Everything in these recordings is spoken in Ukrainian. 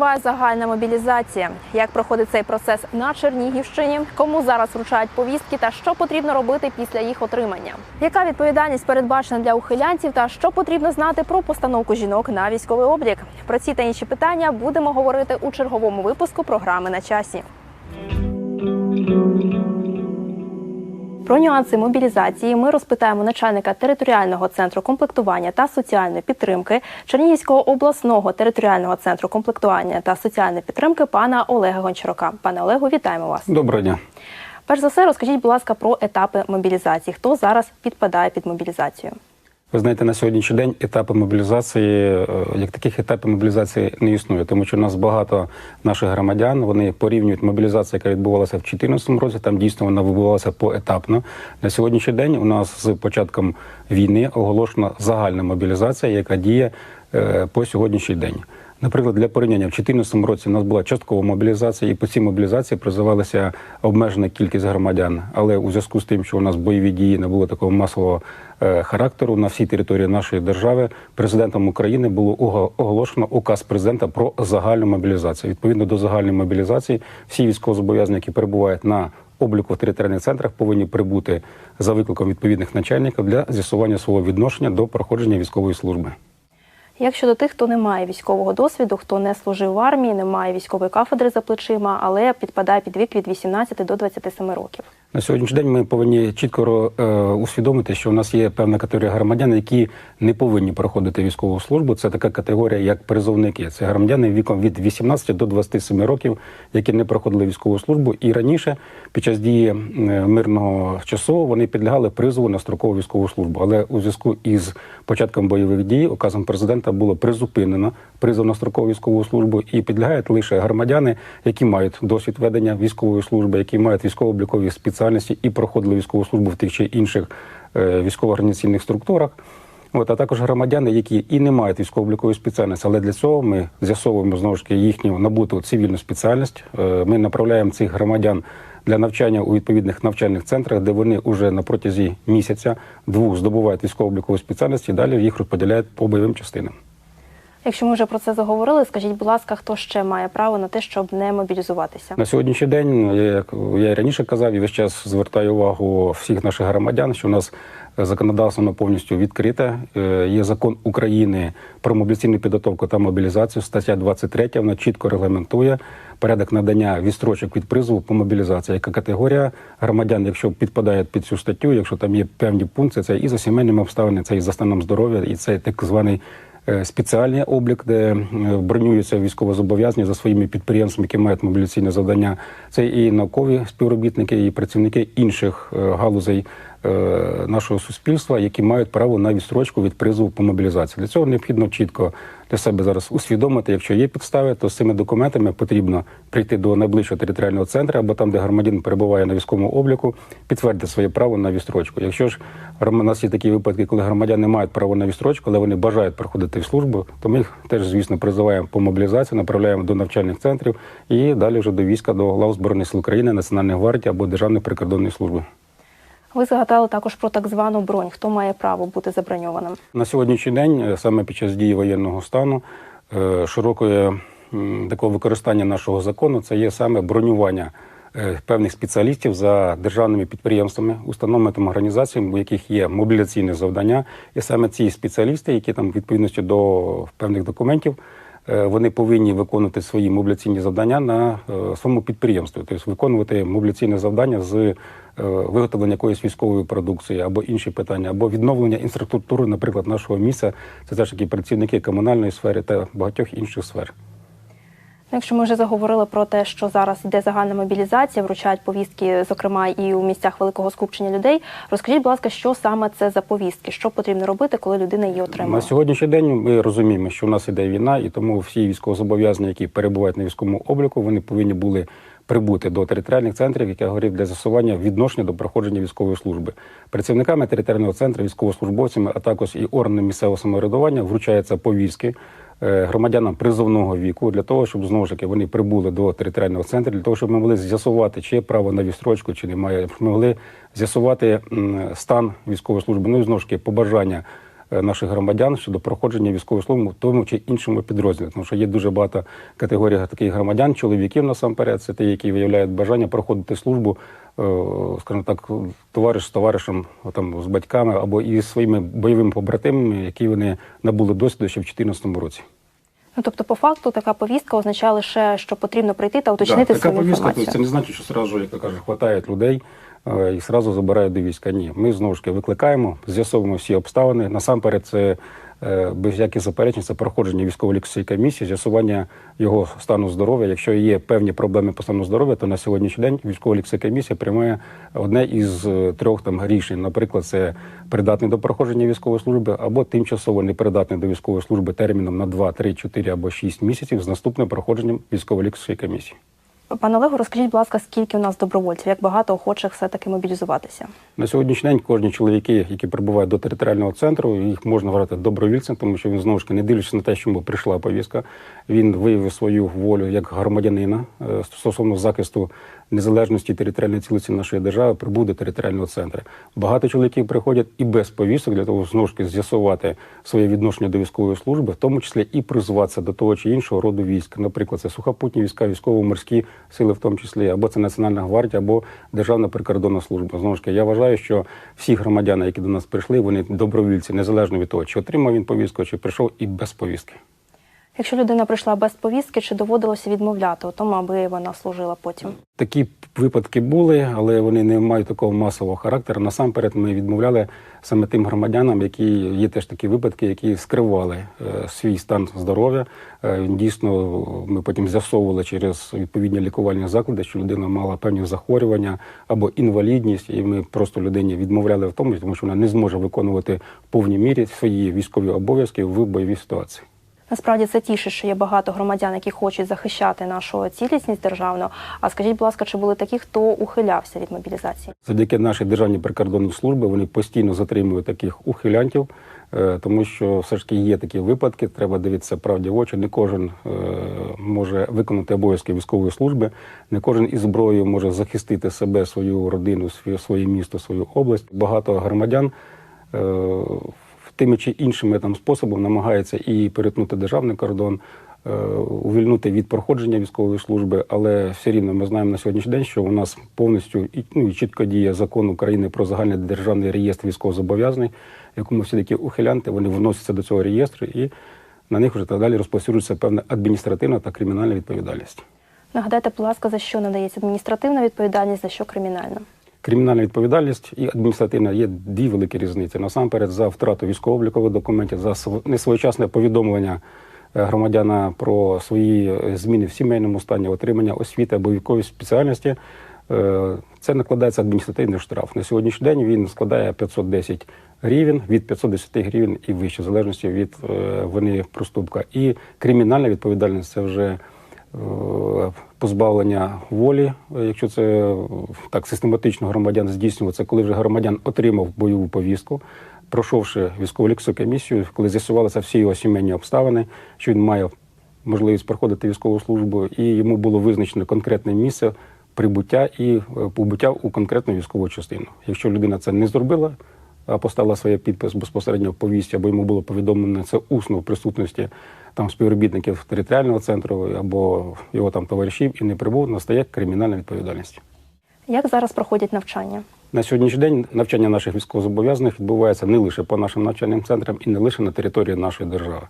триває загальна мобілізація. Як проходить цей процес на Чернігівщині? Кому зараз вручають повістки та що потрібно робити після їх отримання? Яка відповідальність передбачена для ухилянців та що потрібно знати про постановку жінок на військовий облік? Про ці та інші питання будемо говорити у черговому випуску програми на часі. Про нюанси мобілізації ми розпитаємо начальника територіального центру комплектування та соціальної підтримки Чернігівського обласного територіального центру комплектування та соціальної підтримки пана Олега Гончарука. Пане Олегу, вітаємо вас. Доброго дня. Перш за все, розкажіть, будь ласка, про етапи мобілізації. Хто зараз підпадає під мобілізацію? Ви знаєте, на сьогоднішній день етапи мобілізації, е, як таких етапів мобілізації не існує, тому що у нас багато наших громадян вони порівнюють мобілізацію, яка відбувалася в 2014 році. Там дійсно вона відбувалася поетапно. На сьогоднішній день у нас з початком війни оголошена загальна мобілізація, яка діє е, по сьогоднішній день. Наприклад, для порівняння в 2014 році у нас була часткова мобілізація, і по цій мобілізації призивалася обмежена кількість громадян. Але у зв'язку з тим, що у нас бойові дії не було такого масового е, характеру на всій території нашої держави, президентом України було ого- оголошено указ президента про загальну мобілізацію. Відповідно до загальної мобілізації, всі військовозобов'язані, які перебувають на обліку в територіальних центрах, повинні прибути за викликом відповідних начальників для з'ясування свого відношення до проходження військової служби. Як щодо тих, хто не має військового досвіду, хто не служив в армії, не має військової кафедри за плечима, але підпадає під вік від 18 до 27 років. На сьогоднішній день ми повинні чітко е, усвідомити, що у нас є певна категорія громадян, які не повинні проходити військову службу. Це така категорія, як призовники. Це громадяни віком від 18 до 27 років, які не проходили військову службу. І раніше, під час дії е, мирного часу, вони підлягали призову на строкову військову службу. Але у зв'язку із початком бойових дій, указом президента було призупинено призов на строкову військову службу і підлягають лише громадяни, які мають досвід ведення військової служби, які мають військово-облікові спеціальності і проходили військову службу в тих чи інших е, військово-організаційних структурах. От, а також громадяни, які і не мають військово-облікової спеціальності, але для цього ми з'ясовуємо знову ж таки їхню набуту цивільну спеціальність. Е, Ми направляємо цих громадян для навчання у відповідних навчальних центрах, де вони вже на протязі місяця двох здобувають військово-облікову спеціальність і далі їх розподіляють по бойовим частинам. Якщо ми вже про це заговорили, скажіть, будь ласка, хто ще має право на те, щоб не мобілізуватися? На сьогоднішній день, як я і раніше казав, і весь час звертаю увагу всіх наших громадян, що у нас законодавство повністю відкрите. Е, Є закон України про мобілізаційну підготовку та мобілізацію. Стаття 23, вона чітко регламентує порядок надання відстрочок від призову по мобілізації. Яка категорія громадян, якщо підпадають під цю статтю, якщо там є певні пункти, це і за сімейними обставинами, це і за станом здоров'я, і це так званий спеціальний облік, де е, бронюються військовозобов'язані за своїми підприємствами, які мають мобілізаційне завдання. Це і наукові співробітники, і працівники інших е, галузей е, нашого суспільства, які мають право на відстрочку від призову по мобілізації. Для цього необхідно чітко для себе зараз усвідомити, якщо є підстави, то з цими документами потрібно прийти до найближчого територіального центру або там, де громадянин перебуває на військовому обліку, підтвердити своє право на відстрочку. Якщо ж у нас є такі випадки, коли громадяни мають право на відстрочку, але вони бажають проходити в службу, то ми їх теж, звісно, призиваємо по мобілізації, направляємо до навчальних центрів і далі вже до війська, до лав Збройних сил України, Національної гвардії або Державної прикордонної служби. Ви згадали також про так звану бронь. Хто має право бути заброньованим? На сьогоднішній день, е, саме під час дії воєнного стану, е, широкое м, такого використання нашого закону це є саме бронювання е, певних спеціалістів за державними підприємствами, установами та організаціями, у яких є мобілізаційне завдання. І саме ці спеціалісти, які там відповідності до певних документів. Е, Вони повинні виконувати свої мобіляційні завдання на е, своєму підприємстві, тобто виконувати мобіляційне завдання з е, виготовлення якоїсь військової продукції або інші питання, або відновлення інфраструктури, наприклад, нашого міста. Це теж такі працівники комунальної сфери та багатьох інших сфер. Якщо ми вже заговорили про те, що зараз йде загальна мобілізація, вручають повістки, зокрема і у місцях великого скупчення людей. Розкажіть, будь ласка, що саме це за повістки? Що потрібно робити, коли людина її отримала? На сьогоднішній день ми розуміємо, що у нас іде війна, і тому всі військовозобов'язані, які перебувають на військовому обліку, вони повинні були прибути до територіальних центрів, як я говорив, для з'ясування відношення до проходження військової служби. Працівниками територіального центру, військовослужбовцями, а також і органами місцевого самоврядування вручаються повістки. Е, Громадянам призовного віку для того, щоб знову ж таки вони прибули до територіального центру, для того, щоб ми могли з'ясувати, чи є право на вістрочку, чи немає, ми могли з'ясувати стан військової служби. Ну і знову ж таки побажання наших громадян щодо проходження військової служби в тому чи іншому підрозділі. Тому що є дуже багато категорій таких громадян, чоловіків насамперед, це ті, які виявляють бажання проходити службу, е, скажімо так, товариш з товаришем, там, з батьками або і своїми бойовими побратимами, які вони набули досвіду ще в 2014 році. Ну тобто, по факту, така повістка означає лише, що потрібно прийти та уточнити така свою повістка, інформацію. тобто це не значить, що сразу, як кажуть, хватають людей е, і сразу забирають до війська. Ні, ми знову ж таки викликаємо, з'ясовуємо всі обставини. Насамперед, це е, без яких заперечень, це проходження військово-лікарської комісії, з'ясування його стану здоров'я. Якщо є певні проблеми по стану здоров'я, то на сьогоднішній день військово-лікарська комісія приймає одне із е, трьох там рішень. Наприклад, це придатний до проходження військової служби або тимчасово непридатний до військової служби терміном на 2, 3, 4 або 6 місяців з наступним проходженням військово-лікарської комісії. Пане Олегу, розкажіть, будь ласка, скільки у нас добровольців, як багато охочих все-таки мобілізуватися? На сьогоднішній день кожні чоловіки, які прибувають до територіального центру, їх можна вважати добровільцем, тому що він знову ж таки, не дивлячись на те, що йому прийшла повістка, він виявив свою волю як громадянина е, стосовно захисту незалежності територіальної цілості нашої держави, прибув до територіального центру. Багато чоловіків приходять і без повісток для того, знову ж таки з'ясувати своє відношення до військової служби, в тому числі і призватися до того чи іншого роду військ. Наприклад, це сухопутні війська, військово-морські сили, в тому числі, або це Національна гвардія, або Державна прикордонна служба. Знову ж таки, я вважаю, що всі громадяни, які до нас прийшли, вони добровільці, незалежно від того, чи отримав він повістку, чи прийшов і без повістки. Якщо людина прийшла без повістки, чи доводилося відмовляти у тому, аби вона служила потім? Такі випадки були, але вони не мають такого масового характеру. Насамперед, ми відмовляли саме тим громадянам, які є теж такі випадки, які скривали е, свій стан здоров'я. Е, дійсно, ми потім з'ясовували через відповідні лікувальні заклади, що людина мала певні захворювання або інвалідність, і ми просто людині відмовляли в тому, тому що вона не зможе виконувати в повній мірі свої військові обов'язки в бойовій ситуації. Насправді це тіше, що є багато громадян, які хочуть захищати нашу цілісність державну. А скажіть, будь ласка, чи були такі, хто ухилявся від мобілізації? Завдяки нашій державній прикордонній службі вони постійно затримують таких ухилянтів, е, тому що все ж таки є такі випадки. Треба дивитися правді в очі. Не кожен е, може виконати обов'язки військової служби, не кожен із зброєю може захистити себе, свою родину, своє, місто, свою область. Багато громадян. Тими чи іншими там способом намагається і перетнути державний кордон, е, увільнути від проходження військової служби, але все рівно ми знаємо на сьогоднішній день, що у нас повністю і, ну, чітко діє закон України про загальний державний реєстр військовозобов'язаних, якому всі такі ухилянти вони вносяться до цього реєстру, і на них вже так далі розповсюджується певна адміністративна та кримінальна відповідальність. Нагадайте, будь ласка, за що надається адміністративна відповідальність, за що кримінальна? Кримінальна відповідальність і адміністративна є дві великі різниці. Насамперед, за втрату військово-облікових документів, за несвоєчасне повідомлення е, громадяна про свої е, зміни в сімейному стані, отримання освіти або військової спеціальності. е, Це накладається адміністративний штраф. На сьогоднішній день він складає 510 гривень, від 510 гривень і вище, в залежності від вини проступка. І кримінальна відповідальність це вже позбавлення волі, е, якщо це е, так систематично громадян здійснюється, коли вже громадян отримав бойову повістку, пройшовши військово лікарську комісію, коли з'ясувалися всі його сімейні обставини, що він має можливість проходити військову службу, і йому було визначено конкретне місце прибуття і е, побуття у конкретну військову частину. Якщо людина це не зробила, поставила своє підпис безпосередньо в повісті, або йому було повідомлено це усно в присутності там співробітників територіального центру або його там товаришів і не прибув, настає кримінальна відповідальність. Як зараз проходять навчання? На сьогоднішній день навчання наших військовозобов'язаних відбувається не лише по нашим навчальним центрам і не лише на території нашої держави.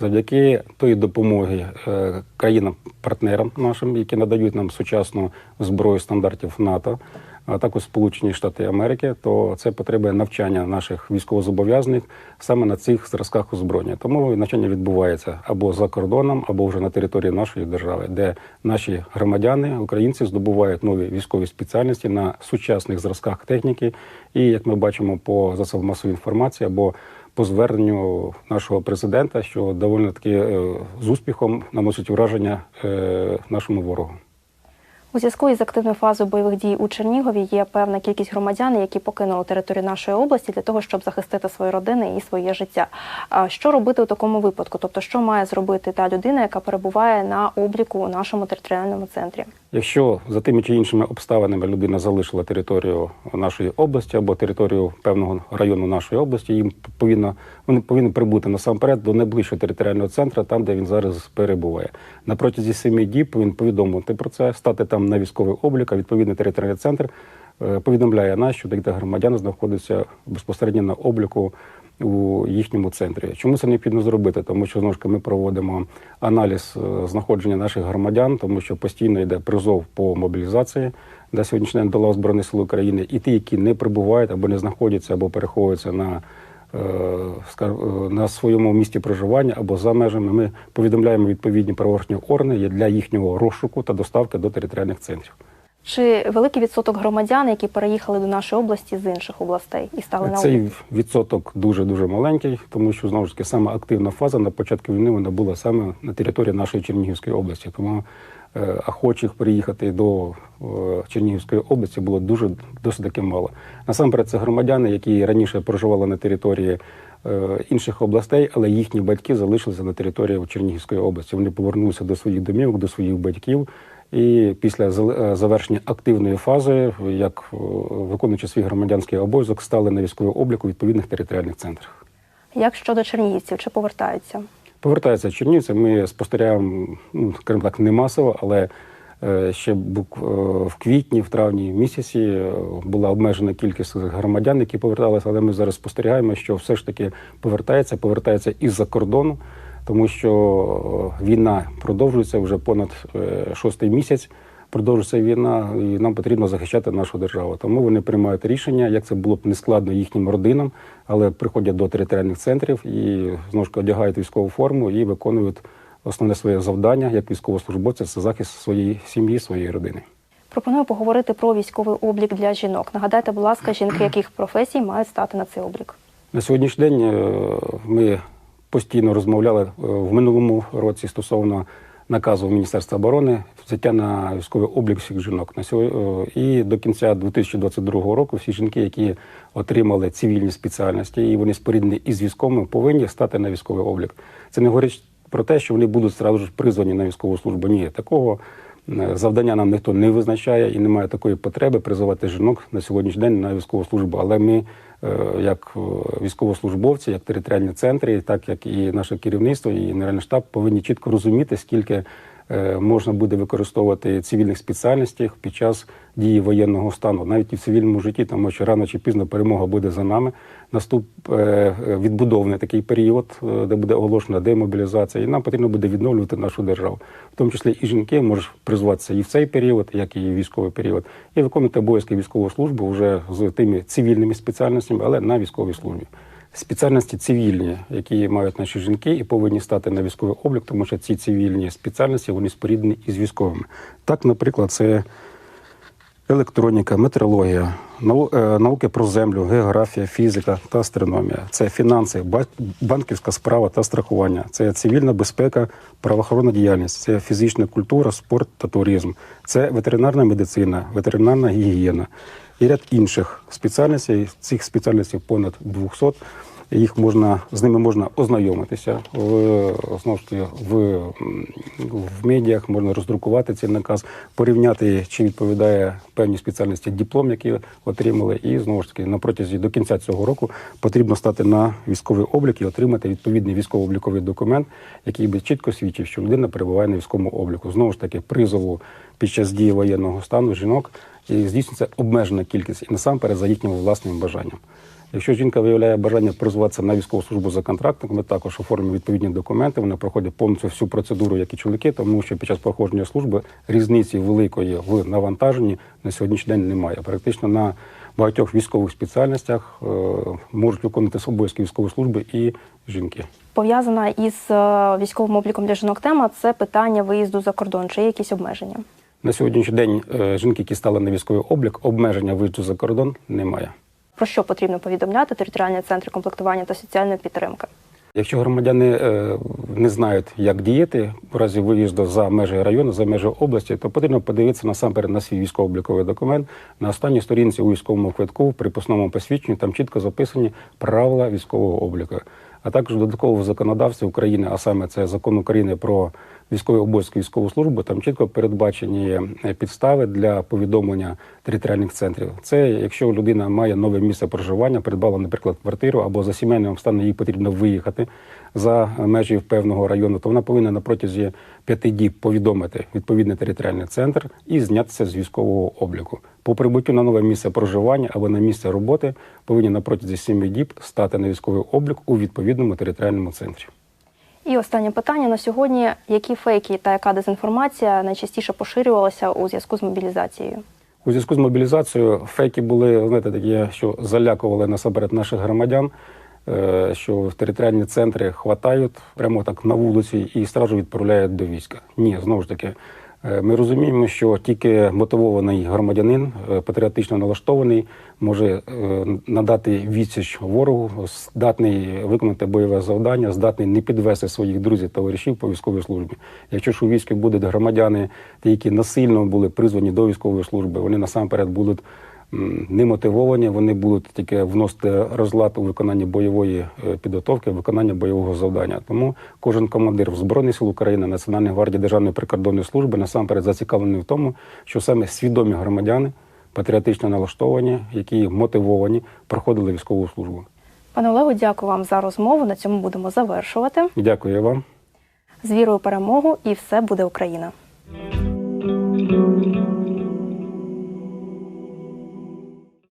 Завдяки тої допомоги е, країнам-партнерам нашим, які надають нам сучасну зброю стандартів НАТО, а також Сполучені Штати Америки, то це потребує навчання наших військовозобов'язаних саме на цих зразках озброєння. Тому навчання відбувається або за кордоном, або вже на території нашої держави, де наші громадяни, українці, здобувають нові військові спеціальності на сучасних зразках техніки. І як ми бачимо по засобам масової інформації або по зверненню нашого президента, що доволі таки е, з успіхом наносить враження е, нашому ворогу. У зв'язку із активною фазою бойових дій у Чернігові є певна кількість громадян, які покинули територію нашої області для того, щоб захистити свої родини і своє життя. Що робити у такому випадку? Тобто, що має зробити та людина, яка перебуває на обліку у нашому територіальному центрі? Якщо за тими чи іншими обставинами людина залишила територію нашої області або територію певного району нашої області, їм повинно вони повинні прибути насамперед до найближчого територіального центру, там де він зараз перебуває. На протязі семи діб він повідомити про це, стати там на військовий облік, а відповідний територіальний центр е, повідомляє нас, що такі громадяни знаходяться безпосередньо на обліку у їхньому центрі. Чому це необхідно зробити? Тому що знову ж ми проводимо аналіз е, знаходження наших громадян, тому що постійно йде призов по мобілізації на сьогоднішній день до Збройних сил України, і ті, які не прибувають або не знаходяться, або переховуються на е, е, на своєму місці проживання або за межами, ми повідомляємо відповідні правоохоронні органи для їхнього розшуку та доставки до територіальних центрів. Чи великий відсоток громадян, які переїхали до нашої області з інших областей і стали на? Цей відсоток дуже дуже маленький, тому що знову ж таки саме активна фаза на початку війни вона була саме на території нашої Чернігівської області. Тому е, охочих приїхати до е, Чернігівської області було дуже досить таки мало. Насамперед, це громадяни, які раніше проживали на території. е, Інших областей, але їхні батьки залишилися на території Чернігівської області. Вони повернулися до своїх домівок, до своїх батьків. І після е, завершення активної фази, як е, виконуючи свій громадянський обов'язок, стали на військовий облік у відповідних територіальних центрах. Як щодо чернігівців, чи повертаються? Повертаються Чернівці. Ми спостерігаємо, ну скажімо так, не масово, але е, ще в квітні, в травні місяці була обмежена кількість громадян, які поверталися. Але ми зараз спостерігаємо, що все ж таки повертається, повертається із-за кордону, тому що е, війна продовжується вже понад е, шостий місяць. Продовжується війна, і нам потрібно захищати нашу державу. Тому вони приймають рішення, як це було б нескладно їхнім родинам, але приходять до територіальних центрів і знову ж одягають військову форму і виконують основне своє завдання як військовослужбовця це захист своєї сім'ї, своєї родини. Пропоную поговорити про військовий облік для жінок. Нагадайте, будь ласка, жінки яких професій мають стати на цей облік? На сьогоднішній день е, ми постійно розмовляли е, в минулому році стосовно наказу Міністерства оборони взяття на військовий облік всіх жінок. На сьогодні і до кінця 2022 року всі жінки, які отримали цивільні спеціальності, і вони споріднені із військовими, повинні стати на військовий облік. Це не говорить про те, що вони будуть зразу ж призвані на військову службу. Ні, такого е, завдання нам ніхто не визначає і немає такої потреби призивати жінок на сьогоднішній день на військову службу. Але ми, е, як е, військовослужбовці, як територіальні центри, так як і наше керівництво, і генеральний штаб повинні чітко розуміти, скільки можна буде використовувати цивільних спеціальностей під час дії воєнного стану, навіть і в цивільному житті, тому що рано чи пізно перемога буде за нами. Наступ е, е, відбудовний такий період, е, де буде оголошена демобілізація, і нам потрібно буде відновлювати нашу державу, в тому числі і жінки можуть призватися і в цей період, як і військовий період, і виконувати обов'язки військової служби вже з тими цивільними спеціальностями, але на військовій службі. Спеціальності цивільні, які мають наші жінки, і повинні стати на військовий облік, тому що ці цивільні спеціальності вони споріднені із військовими. Так, наприклад, це електроніка, метеорологія, е, науки про землю, географія, фізика та астрономія. Це фінанси, банківська справа та страхування. Це цивільна безпека, правоохоронна діяльність, це фізична культура, спорт та туризм, це ветеринарна медицина, ветеринарна гігієна і ряд інших спеціальностей. Цих спеціальностей понад 200. Їх можна з ними можна ознайомитися в знову ж таки в, в медіях, можна роздрукувати цей наказ, порівняти, чи відповідає певній спеціальності диплом, який отримали, і знову ж таки на протязі до кінця цього року потрібно стати на військовий облік і отримати відповідний військово-обліковий документ, який би чітко свідчив, що людина перебуває на військовому обліку. Знову ж таки, призову під час дії воєнного стану жінок і здійснюється обмежена кількість і насамперед за їхнім власним бажанням. Якщо жінка виявляє бажання призватися на військову службу за контрактом, ми також оформимо відповідні документи. Вона проходить повністю всю процедуру, як і чоловіки, тому що під час проходження служби різниці великої в навантаженні на сьогоднішній день немає. Практично на багатьох військових спеціальностях е, можуть виконувати обов'язки військової служби і жінки. Пов'язана із е, військовим обліком для жінок тема це питання виїзду за кордон. Чи є якісь обмеження? На сьогоднішній день е, жінки, які стали на військовий облік, обмеження виїзду за кордон немає. Про що потрібно повідомляти територіальні центри комплектування та соціальної підтримки? Якщо громадяни е, не знають, як діяти в разі виїзду за межі району, за межі області, то потрібно подивитися насамперед на свій військово-обліковий документ. На останній сторінці у військовому квитку в припускному посвідченні там чітко записані правила військового обліку. А також додатково в України, а саме це закон України про військові обов'язки військову службу. Там чітко передбачені е, підстави для повідомлення територіальних центрів. Це якщо людина має нове місце проживання, придбала, наприклад, квартиру або за сімейним обставинам їй потрібно виїхати за межі певного району, то вона повинна на протязі п'яти діб повідомити відповідний територіальний центр і знятися з військового обліку. По прибуттю на нове місце проживання або на місце роботи повинні на протязі семи діб стати на військовий облік у відповідному територіальному центрі. І останнє питання на сьогодні: які фейки та яка дезінформація найчастіше поширювалася у зв'язку з мобілізацією? У зв'язку з мобілізацією фейки були знаєте, такі, що залякували насамперед наших громадян, е, що в територіальні центри хватають прямо так на вулиці і стражу відправляють до війська. Ні, знову ж таки. Е, Ми розуміємо, що тільки мотивований громадянин, е, патріотично налаштований, може е, надати відсіч ворогу, здатний виконати бойове завдання, здатний не підвести своїх друзів товаришів по військовій службі. Якщо ж у війську будуть громадяни, ті, які насильно були призвані до військової служби, вони насамперед будуть м, не мотивовані, вони будуть тільки вносити розлад у виконанні бойової е, підготовки, виконання бойового завдання. Тому кожен командир в Збройних сил України, Національної гвардії Державної прикордонної служби насамперед зацікавлений в тому, що саме свідомі громадяни, патріотично налаштовані, які мотивовані, проходили військову службу. Пане Олегу, дякую вам за розмову. На цьому будемо завершувати. Дякую вам. З вірою перемогу і все буде Україна.